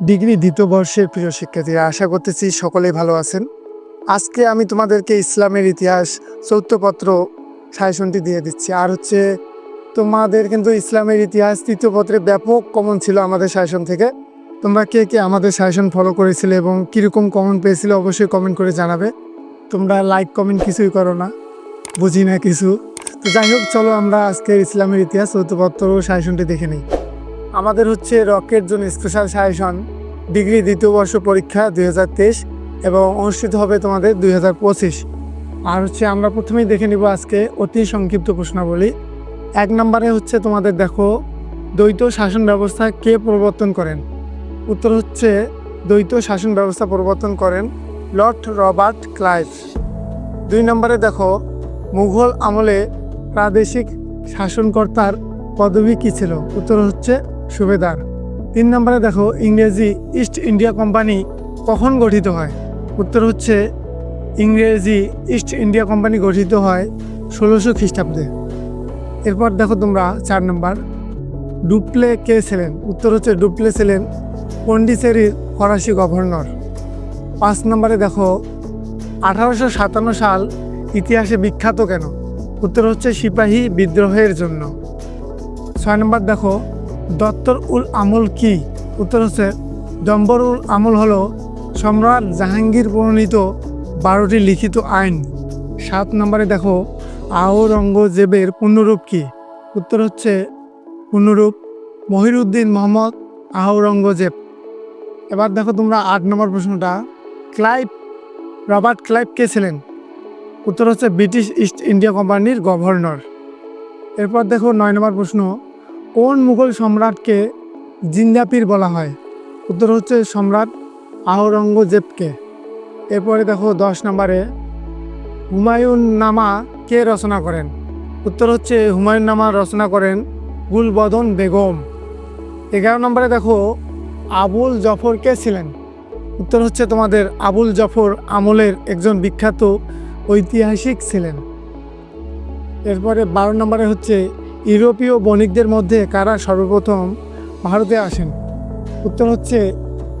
Degree দ্বিতীয় বর্ষের প্রিয় শিক্ষার্থীরা, আশা করতেছি সকলেই ভালো আছেন। আজকে আমি তোমাদেরকে ইসলামের ইতিহাস চৌথপত্র সাজেশনটি দিয়ে দিচ্ছি। আর হচ্ছে, তোমাদের কিন্তু ইসলামের ইতিহাস তৃতীয় পত্রে ব্যাপক কমন ছিল আমাদের সাজেশন থেকে। তোমরা কে কে আমাদের সাজেশন ফলো করেছিলে এবং কীরকম কমন পেয়েছিলে অবশ্যই কমেন্ট করে জানাবে। তোমরা লাইক কমেন্ট কিছুই করো না, বুঝি না কিছু। তো যাই হোক, চলো আমরা আজকের ইসলামের ইতিহাস চৌথপত্র সাজেশনটি দেখে নিই। আমাদের হচ্ছে rocket zone special suggestion degree দ্বিতীয় বর্ষ পরীক্ষা দুই হাজার তেইশ এবং অনুষ্ঠিত হবে তোমাদের দুই হাজার পঁচিশ। আর হচ্ছে আমরা প্রথমেই দেখে নিব আজকে অতি সংক্ষিপ্ত প্রশ্নাবলী। এক নম্বরে হচ্ছে তোমাদের দেখো, দ্বৈত শাসন ব্যবস্থা কে প্রবর্তন করেন? উত্তর হচ্ছে, দ্বৈত শাসন ব্যবস্থা প্রবর্তন করেন লর্ড রবার্ট ক্লাইভ। দুই নম্বরে দেখো, মুঘল আমলে প্রাদেশিক শাসনকর্তার পদবি কী ছিল? উত্তর হচ্ছে সুবেদার তিন নম্বরে দেখো, ইংরেজি ইস্ট ইন্ডিয়া কোম্পানি কখন গঠিত হয়? উত্তর হচ্ছে, ইংরেজি ইস্ট ইন্ডিয়া কোম্পানি গঠিত হয় ষোলোশো খ্রিস্টাব্দে। এরপর দেখো তোমরা চার নম্বর ডুপ্লে কে ছিলেন? উত্তর হচ্ছে ডুপ্লে ছিলেন পন্ডিচেরির ফরাসি গভর্নর। পাঁচ নম্বরে দেখো, আঠারোশো সাতান্ন সাল ইতিহাসে বিখ্যাত কেন? উত্তর হচ্ছে, সিপাহী বিদ্রোহের জন্য। ছয় নম্বর দেখো দত্তর উল আমল কি? উত্তর হচ্ছে দম্বর উল আমল হলো সম্রাট জাহাঙ্গীর প্রণীত বারোটি লিখিত আইন। সাত নম্বরে দেখো, আওরঙ্গজেবের পূর্ণরূপ কি? উত্তর হচ্ছে, পূর্ণরূপ মহিরুদ্দিন মোহাম্মদ আওরঙ্গজেব। এবার দেখো তোমরা আট নম্বর প্রশ্নটা, ক্লাইভ, রবার্ট ক্লাইভ কে ছিলেন? উত্তর হচ্ছে ব্রিটিশ ইস্ট ইন্ডিয়া কোম্পানির গভর্নর। এরপর দেখো নয় নম্বর প্রশ্ন কোন মুঘল সম্রাটকে জিন্দাপির বলা হয়? উত্তর হচ্ছে সম্রাট আওরঙ্গজেবকে। এরপরে দেখো দশ নম্বরে হুমায়ুন নামা কে রচনা করেন? উত্তর হচ্ছে হুমায়ুন নামা রচনা করেন গুলবদন বেগম। এগারো নম্বরে দেখো, আবুল জফর কে ছিলেন? উত্তর হচ্ছে তোমাদের আবুল জফর আমলের একজন বিখ্যাত ঐতিহাসিক ছিলেন। এরপরে বারো নম্বরে হচ্ছে ইউরোপীয় বণিকদের মধ্যে কারা সর্বপ্রথম ভারতে আসেন? উত্তর হচ্ছে,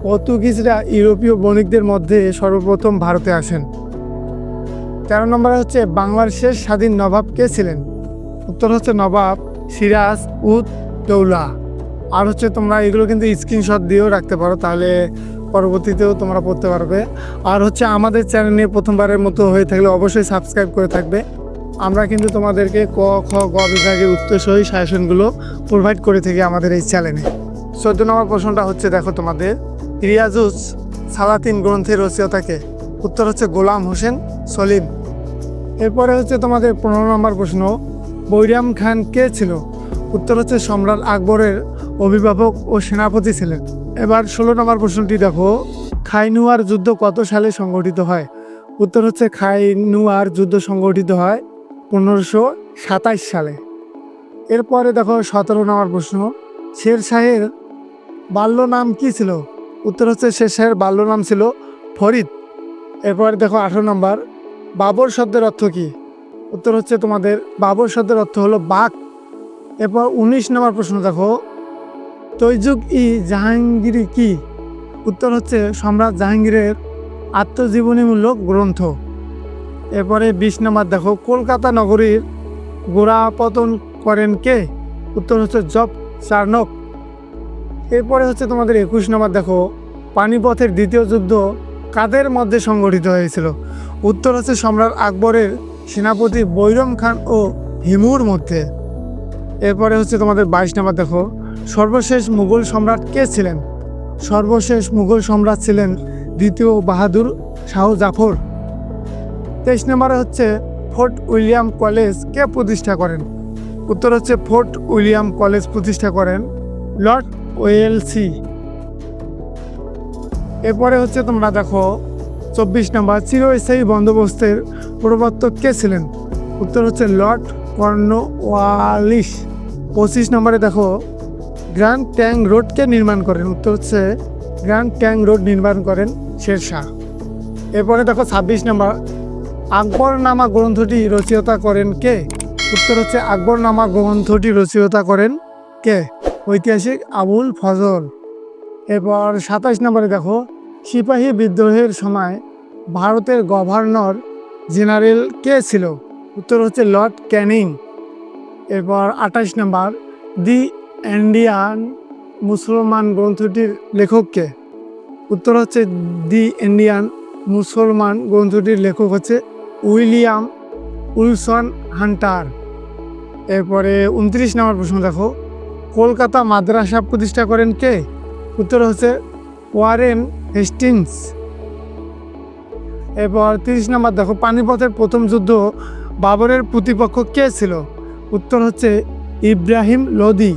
পর্তুগিজরা ইউরোপীয় বণিকদের মধ্যে সর্বপ্রথম ভারতে আসেন। তেরো নম্বরে হচ্ছে বাংলার শেষ স্বাধীন নবাব কে ছিলেন? উত্তর হচ্ছে, নবাব সিরাজ উদ দৌলা। আর হচ্ছে, তোমরা এগুলো কিন্তু স্ক্রিনশট দিয়েও রাখতে পারো, তাহলে পরবর্তীতেও তোমরা পড়তে পারবে। আর হচ্ছে, আমাদের চ্যানেল নিয়ে প্রথমবারের মতো হয়ে থাকলে অবশ্যই সাবস্ক্রাইব করে থাকবে। আমরা কিন্তু তোমাদেরকে ক, খ, গ বিভাগের উত্তরসহী সাজেশনগুলো প্রোভাইড করে থাকি আমাদের এই চ্যানেলে চোদ্দ নম্বর প্রশ্নটা হচ্ছে, দেখো তোমাদের, রিয়াজুস সালাতিন গ্রন্থের রচয়িতাকে? উত্তর হচ্ছে গোলাম হোসেন সলিম। এরপরে হচ্ছে তোমাদের পনেরো নম্বর প্রশ্ন, বৈরাম খান কে ছিল? উত্তর হচ্ছে সম্রাট আকবরের অভিভাবক ও সেনাপতি ছিলেন। এবার ষোলো নম্বর প্রশ্নটি দেখো, খাইনুয়ার যুদ্ধ কত সালে সংগঠিত হয়? উত্তর হচ্ছে খাইনুয়ার যুদ্ধ সংগঠিত হয় পনেরোশো সাতাইশ সালে। এরপরে দেখো সতেরো নম্বর প্রশ্ন। শের শাহের বাল্য নাম কি ছিল? উত্তর হচ্ছে শের শাহের বাল্য নাম ছিল ফরিদ। এরপরে দেখো আঠেরো নম্বর, বাবর শব্দের অর্থ কি? উত্তর হচ্ছে তোমাদের বাবর শব্দের অর্থ হলো বাঘ। এরপর উনিশ নম্বর প্রশ্ন দেখো তৈজুক ই জাহাঙ্গীরি কি? উত্তর হচ্ছে সম্রাট জাহাঙ্গীরের আত্মজীবনীমূলক গ্রন্থ। এরপরে বিশ নম্বর দেখো, কলকাতা নগরীর গোড়াপতন করেন কে? উত্তর হচ্ছে জব চার্নক এরপরে হচ্ছে তোমাদের একুশ নম্বর দেখো, পানিপথের দ্বিতীয় যুদ্ধ কাদের মধ্যে সংগঠিত হয়েছিল? উত্তর হচ্ছে সম্রাট আকবরের সেনাপতি বৈরম খান ও হিমুর মধ্যে। এরপরে হচ্ছে তোমাদের বাইশ নম্বর দেখো, সর্বশেষ মুঘল সম্রাট কে ছিলেন? সর্বশেষ মুঘল সম্রাট ছিলেন দ্বিতীয় বাহাদুর শাহ জাফর। তেইশ নম্বরে হচ্ছে ফোর্ট উইলিয়াম কলেজ কে প্রতিষ্ঠা করেন? উত্তর হচ্ছে ফোর্ট উইলিয়াম কলেজ প্রতিষ্ঠা করেন লর্ড ওয়েলসি। এরপরে হচ্ছে তোমরা দেখো চব্বিশ নম্বর চিরস্থায়ী বন্দোবস্তের প্রবর্তক কে ছিলেন? উত্তর হচ্ছে লর্ড কর্নওয়ালিস পঁচিশ নম্বরে দেখো গ্র্যান্ড ট্যাং রোডকে নির্মাণ করেন। উত্তর হচ্ছে গ্র্যান্ড ট্যাং রোড নির্মাণ করেন শেরশাহ। এরপরে দেখো ছাব্বিশ নম্বর আকবরনামা গ্রন্থটি রচয়িতা করেন কে? উত্তর হচ্ছে আকবরনামা গ্রন্থটি রচয়িতা করেন কে? ঐতিহাসিক আবুল ফজল। এরপর সাতাশ নম্বরে দেখো, সিপাহী বিদ্রোহের সময় ভারতের গভর্নর জেনারেল কে ছিল? উত্তর হচ্ছে লর্ড ক্যানিং। এরপর আঠাশ নম্বর, দি ইন্ডিয়ান মুসলমান গ্রন্থটির লেখককে উত্তর হচ্ছে দি ইন্ডিয়ান মুসলমান গ্রন্থটির লেখক হচ্ছে উইলিয়াম উইলসন হান্টার। এরপরে উনত্রিশ নম্বর প্রশ্ন দেখো। কলকাতা মাদ্রাসা প্রতিষ্ঠা করেন কে? উত্তর হচ্ছে ওয়ারেন হেস্টিংস। এরপর তিরিশ নম্বর দেখো, পানিপথের প্রথম যুদ্ধ বাবরের প্রতিপক্ষ কে ছিল? উত্তর হচ্ছে ইব্রাহিম লোদি।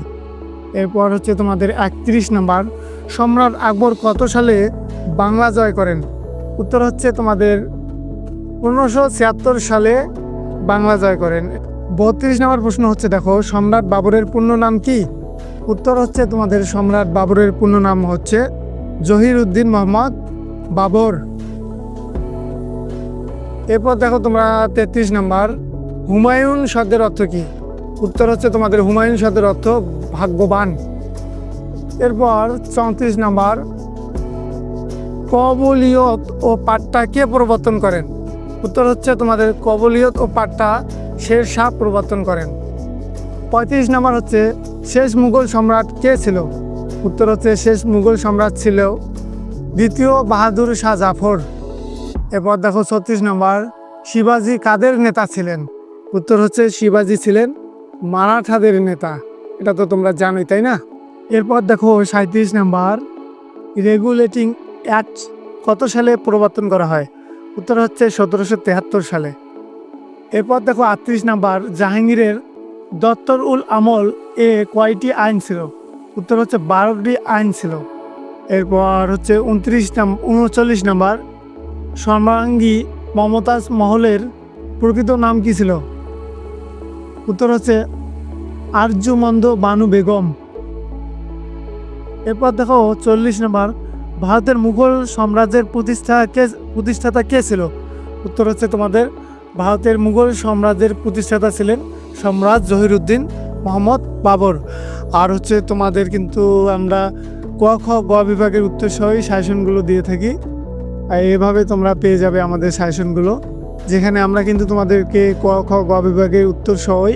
এরপর হচ্ছে তোমাদের একত্রিশ নম্বর, সম্রাট আকবর কত সালে বাংলা জয় করেন? উত্তর হচ্ছে তোমাদের পনেরোশো ছিয়াত্তর সালে বাংলা জয় করেন। বত্রিশ নম্বর প্রশ্ন হচ্ছে, দেখো, সম্রাট বাবরের পূর্ণ নাম কি? উত্তর হচ্ছে তোমাদের সম্রাট বাবরের পূর্ণ নাম হচ্ছে জহির উদ্দিন মোহাম্মদ বাবর। এরপর দেখো তোমরা তেত্রিশ নম্বর, হুমায়ুন শব্দের অর্থ কি? উত্তর হচ্ছে তোমাদের হুমায়ুন শব্দের অর্থ ভাগ্যবান। এরপর চৌত্রিশ নম্বর, কবলিয়ত ও পাট্টা কে প্রবর্তন করেন? উত্তর হচ্ছে তোমাদের কবলিয়ত ও পাট্টা শের শাহ প্রবর্তন করেন। পঁয়ত্রিশ নম্বর হচ্ছে, শেষ মুঘল সম্রাট কে ছিল? উত্তর হচ্ছে, শেষ মুঘল সম্রাট ছিল দ্বিতীয় বাহাদুর শাহ জাফর। এরপর দেখো ছত্রিশ নম্বর, শিবাজি কাদের নেতা ছিলেন? উত্তর হচ্ছে, শিবাজি ছিলেন মারাঠাদের নেতা। এটা তো তোমরা জানোই, তাই না? এরপর দেখো সাঁত্রিশ নাম্বার, রেগুলেটিং অ্যাক্ট কত সালে প্রবর্তন করা হয়? উত্তর হচ্ছে সতেরোশো তেহাত্তর সালে। এরপর দেখো আটত্রিশ নাম্বার, জাহাঙ্গীরের দত্তর উল আমল এ কয়টি আইন ছিল? উত্তর হচ্ছে বারোটি আইন ছিল। এরপর হচ্ছে উনত্রিশ নাম, উনচল্লিশ নাম্বার, সর্বাঙ্গী মমতাজ মহলের প্রকৃত নাম কি ছিল? উত্তর হচ্ছে আর্যমন্দ বানু বেগম। এরপর দেখো চল্লিশ নম্বর ভারতের মুঘল সাম্রাজ্যের প্রতিষ্ঠা কে, প্রতিষ্ঠাতা কে ছিল? উত্তর হচ্ছে তোমাদের, ভারতের মুঘল সাম্রাজ্যের প্রতিষ্ঠাতা ছিলেন সম্রাট জহিরুদ্দিন মোহাম্মদ বাবর। আর হচ্ছে তোমাদের কিন্তু আমরা ক, খ, গ বিভাগের উত্তর সহই সাজেশনগুলো দিয়ে থাকি। আর এভাবে তোমরা পেয়ে যাবে আমাদের শাসনগুলো, যেখানে আমরা কিন্তু তোমাদেরকে ক, খ, গ বিভাগের উত্তর সহই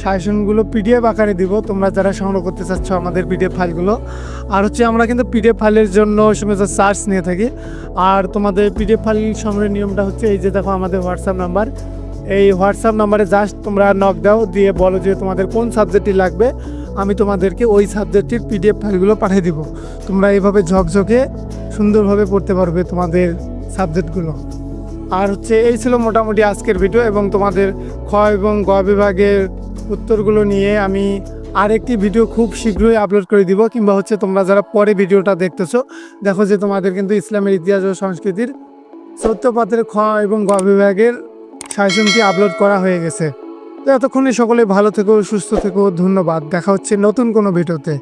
সাজেশনগুলো পিডিএফ আকারে দিব। তোমরা যারা সংগ্রহ করতে চাচ্ছ আমাদের পিডিএফ ফাইলগুলো। আর হচ্ছে আমরা কিন্তু পিডিএফ ফাইলের জন্য সময় চার্জ নিয়ে থাকি। আর তোমাদের পিডিএফ ফাইল সংগ্রহের নিয়মটা হচ্ছে এই যে দেখো আমাদের হোয়াটসঅ্যাপ নাম্বার এই হোয়াটসঅ্যাপ নাম্বারে জাস্ট তোমরা নক দাও, দিয়ে বলো যে তোমাদের কোন সাবজেক্টটি লাগবে। আমি তোমাদেরকে ওই সাবজেক্টটির পিডিএফ ফাইলগুলো পাঠিয়ে দিব। তোমরা এইভাবে ঝকঝকে সুন্দরভাবে পড়তে পারবে তোমাদের সাবজেক্টগুলো আর হচ্ছে এই ছিল মোটামুটি আজকের ভিডিও এবং তোমাদের খ এবং গ বিভাগের উত্তরগুলো নিয়ে আমি আরেকটি ভিডিও খুব শীঘ্রই আপলোড করে দিব, কিংবা হচ্ছে তোমরা যারা পরে ভিডিওটা দেখতেছো, দেখো যে তোমাদের কিন্তু ইসলামের ইতিহাস ও সংস্কৃতির সত্যপাতের খ এবং গ বিভাগের সাজনটি আপলোড করা হয়ে গেছে। তো এতক্ষণে সকলে ভালো থেকো, সুস্থ থেকো, ধন্যবাদ। দেখা হচ্ছে নতুন কোনো ভিডিওতে।